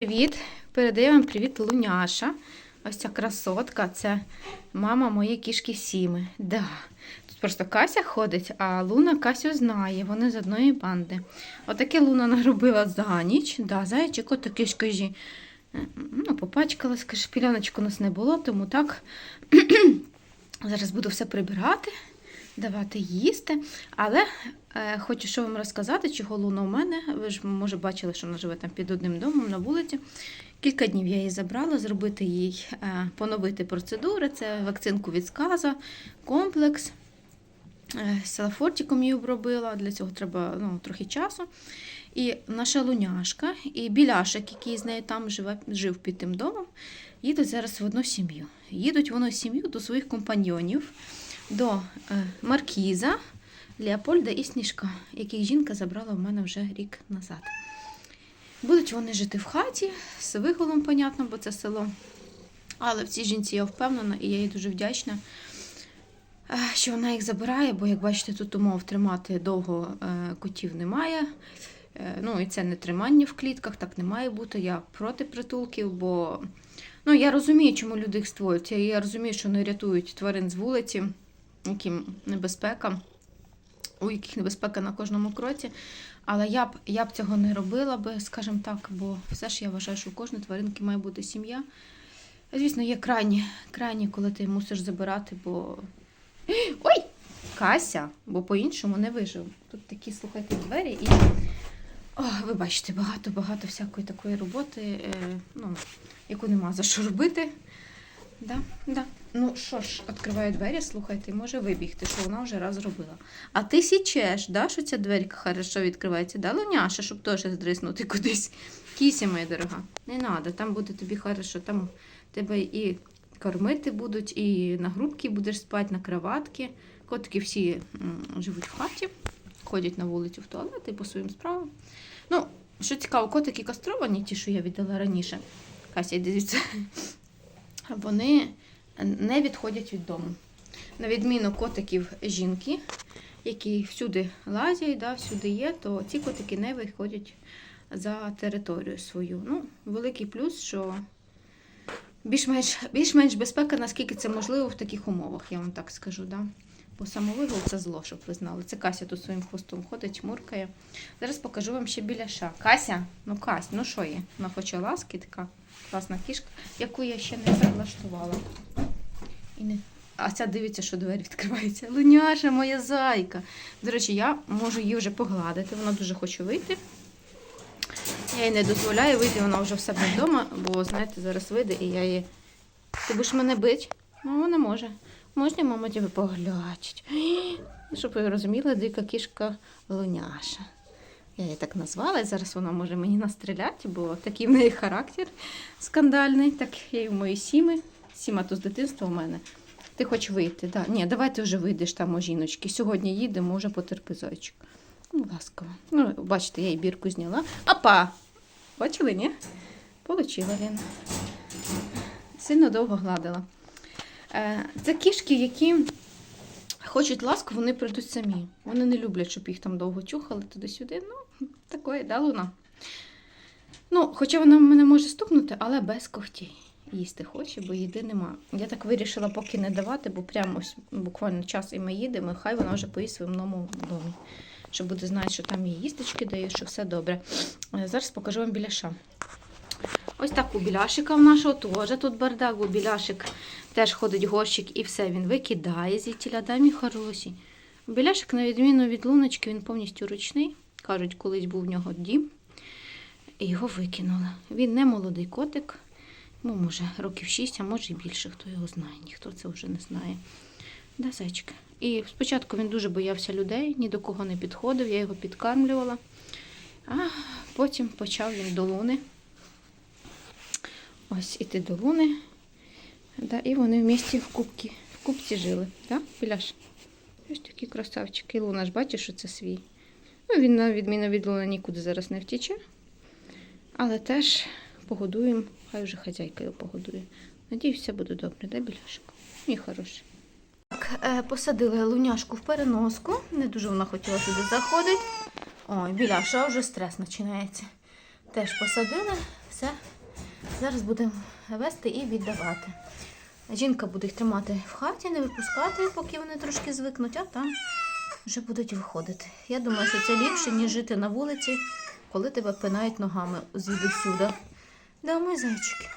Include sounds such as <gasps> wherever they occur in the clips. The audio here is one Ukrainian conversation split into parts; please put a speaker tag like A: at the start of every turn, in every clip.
A: Привіт! Передаю вам привіт Луняша. Ось ця красотка, це мама моєї кішки Сіми. Да. Тут просто Кася ходить, а Луна Касю знає, вони з одної банди. Отаке Луна наробила за ніч. Да, зайчик, от таке ж кажі. е, Ну, попачкалась, каже, піляночку у нас не було, тому так. <clears throat> Зараз буду все прибирати, давати їсти. Але е, хочу що вам розказати, чого Луна у мене. Ви ж може бачили, що вона живе там під одним домом на вулиці. Кілька днів я її забрала, зробити їй, е, поновити процедури. Це вакцинку від сказа, комплекс. Е, з її обробила, для цього треба ну, трохи часу. І наша луняшка, і біляшик, який з нею там живе, жив під тим домом, їдуть зараз в одну сім'ю. Їдуть вони сім'ю до своїх компаньйонів, до е, Маркіза, Леопольда і Сніжка, яких жінка забрала в мене вже рік назад. Будуть вони жити в хаті з виголом, понятно, бо це село. Але в цій жінці я впевнена, і я їй дуже вдячна, е, що вона їх забирає, бо, як бачите, тут умов тримати довго е, котів немає. Ну, і це не тримання в клітках, так не має бути. Я проти притулків, бо ну, я розумію, чому люди їх створюють. Я розумію, що вони рятують тварин з вулиці, яким небезпека, у яких небезпека на кожному кроці. Але я б, я б цього не робила би, скажімо так, бо все ж я вважаю, що у кожної тваринки має бути сім'я. Звісно, є крайні, крайні, коли ти мусиш забирати, бо. <gasps> Ой! Кася, бо по-іншому не вижив. Тут такі, слухайте, двері і. О, ви бачите, багато-багато всякої такої роботи, е, ну, яку нема за що робити. Да, да. Ну що ж, відкриваю двері, слухайте, може вибігти, що вона вже раз зробила. А ти січеш, да, що ця дверка хорошо відкривається, да, Луняша, щоб теж здриснути кудись. Кіся, моя дорога, не треба, там буде тобі хорошо, там тебе і кормити будуть, і на грубки будеш спати, на кроватки. Котики всі живуть в хаті, ходять на вулицю в туалет і по своїм справам. Ну, що цікаво, котики кастровані, ті, що я віддала раніше. Кася, звідси. Вони не відходять від дому. На відміну котиків жінки, які всюди лазять, да, всюди є, то ці котики не виходять за територію свою. Ну, великий плюс, що більш-менш, більш-менш безпека, наскільки це можливо в таких умовах, я вам так скажу. Да? Бо самовигул це зло, щоб ви знали. Це Кася тут своїм хвостом ходить, муркає. Зараз покажу вам ще біляша. Кася, ну Кась, ну що є? Вона хоче ласки, така класна кішка, яку я ще не прилаштувала. І не... А ця дивиться, що двері відкриваються. Луняша, моя зайка. До речі, я можу її вже погладити. Вона дуже хоче вийти. Я їй не дозволяю вийти, вона вже в себе вдома, бо, знаєте, зараз вийде і я її. Ти будеш мене бити? Ну, вона може. Можна, мама, тебе поглядить. <gasps> Щоб ви розуміли, дика кішка Луняша. Я її так назвала, і зараз вона може мені настріляти, бо такий в неї характер скандальний, так я і в моїй сіми. Сіма то з дитинства у мене. Ти хочеш вийти? Да. Ні, давай ти вже вийдеш там у жіночки. Сьогодні їдемо, вже потерпи зайчик. Ну, ласково. Ну, бачите, я їй бірку зняла. Апа! Бачили, ні? Получила Лена. Сильно довго гладила. Е, Це кішки, які хочуть ласку, вони прийдуть самі. Вони не люблять, щоб їх там довго чухали туди-сюди. Ну, такої, да, луна. Ну, хоча вона мене може стукнути, але без когтей. Їсти хоче, бо їди нема. Я так вирішила поки не давати, бо прямо буквально час і ми їдемо, і хай вона вже поїсть в своєму домі. Що буде знати, що там їй їсточки дають, що все добре. Е, Зараз покажу вам біляша. Ось так у біляшика в нашого теж тут бардак, у біляшик теж ходить горщик і все, він викидає звідтіля, да, мій хороший. Біляшик, на відміну від луночки, він повністю ручний. Кажуть, колись був в нього дім. І його викинули. Він не молодий котик, ну, може, років 6, а може і більше, хто його знає, ніхто це вже не знає. Да, зайчик. І спочатку він дуже боявся людей, ні до кого не підходив, я його підкармлювала. А потім почав він до луни. Ось іти до луни. Да, і вони в місті в кубці, в кубці жили. Да, Біляш? Ось такі красавчики. І Луна ж бачиш, що це свій. Ну, він, на відміну від луни, нікуди зараз не втіче. Але теж погодуємо, хай вже хазяйка його погодує. Надіюсь, все буде добре, да, Біляшик? Мій хороший. Так, е, посадили луняшку в переноску. Не дуже вона хотіла туди заходити. Ой, біляша, вже стрес починається. Теж посадили, Все. Зараз будемо вести і віддавати. Жінка буде їх тримати в хаті, не випускати, поки вони трошки звикнуть, а там вже будуть виходити. Я думаю, що це ліпше, ніж жити на вулиці, коли тебе пинають ногами звідусюди. Да, мої зайчики.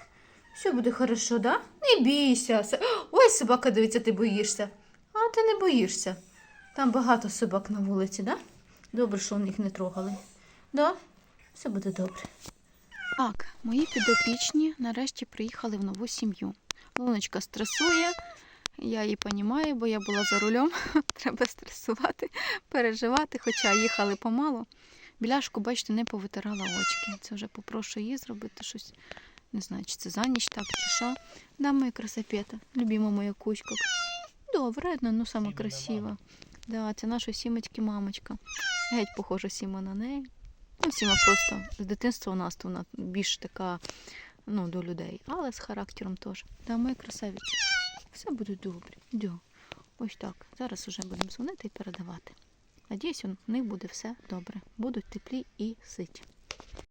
A: Все буде хорошо, да? Не бійся. Ой, собака, дивиться, ти боїшся. А ти не боїшся. Там багато собак на вулиці, да? Добре, що вони їх не трогали. Да? Все буде добре. Так, мої підопічні нарешті приїхали в нову сім'ю. Луночка стресує, я її розумію, бо я була за рулем. <laughs> Треба стресувати, переживати, хоча їхали помалу. Біляшку, бачите, не повитирала очки. Це вже попрошу її зробити щось. Не знаю, чи це за ніч так, чи що. Да, моя красопета, любима моя кучка. Добре, ну, ну саме красива. Да, це наша сімочки мамочка. Геть похожа Сіма на неї. Ну, просто з дитинства у нас то вона більш така ну, до людей, але з характером теж. Да, моя красавіч. Все буде добре. Дю. Ось так. Зараз вже будемо дзвонити і передавати. Надіюсь, у них буде все добре. Будуть теплі і ситі.